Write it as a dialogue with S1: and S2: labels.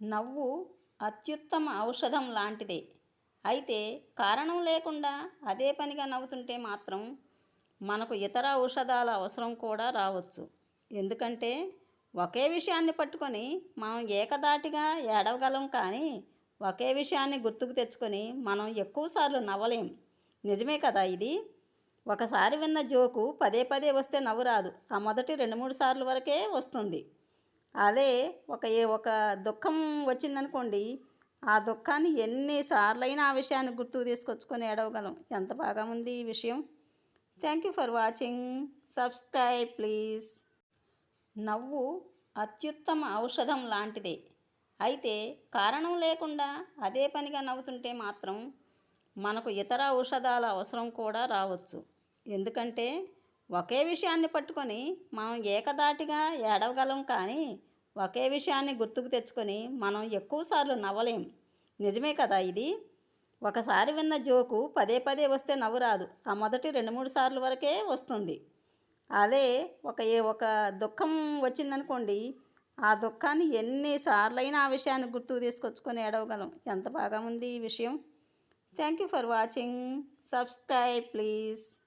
S1: నవ్వు అత్యుత్తమ ఔషధం లాంటిదే. అయితే కారణం లేకుండా అదే పనిగా నవ్వుతుంటే మాత్రం మనకు ఇతర ఔషధాల అవసరం కూడా రావచ్చు. ఎందుకంటే ఒకే విషయాన్ని పట్టుకొని మనం ఏకదాటిగా ఏడవగలం కానీ ఒకే విషయాన్ని గుర్తుకు తెచ్చుకొని మనం ఎక్కువసార్లు నవ్వలేం. నిజమే కదా ఇది? ఒకసారి విన్న జోకు పదే పదే వస్తే నవ్వు రాదు. ఆ మొదటి రెండు మూడు సార్లు వరకే వస్తుంది. అదే ఒక ఏ- ఒక దుఃఖం వచ్చిందనుకోండి ఆ దుఃఖాన్ని ఎన్నిసార్లైనా ఆ విషయాన్ని గుర్తుకు తీసుకొచ్చుకొని ఏడవగలం. ఎంత బాగా ఉంది ఈ విషయం. Thank you for watching subscribe please నవ్వు అత్యుత్తమ ఔషధం లాంటిదే. అయితే కారణం లేకుండా అదే పనిగా నవ్వుతుంటే మాత్రం మనకు ఇతర ఔషధాల అవసరం కూడా రావచ్చు. ఎందుకంటే ఒకే విషయాన్ని పట్టుకొని మనం ఏకదాటిగా ఏడవగలం కానీ ఒకే విషయాన్ని గుర్తుకు తెచ్చుకొని మనం ఎక్కువసార్లు నవ్వలేం. నిజమే కదా ఇది? ఒకసారి విన్న జోకు పదే పదే వస్తే నవ్వు రాదు. ఆ మొదటి రెండు మూడు సార్లు వరకే వస్తుంది. అదే ఒక ఏ- ఒక దుఃఖం వచ్చిందనుకోండి ఆ దుఃఖాన్ని ఎన్నిసార్లైనా ఆ విషయాన్ని గుర్తుకు తీసుకొచ్చుకొని ఏడవగలం. ఎంత బాగా ఉంది ఈ విషయం. Thank you for watching subscribe please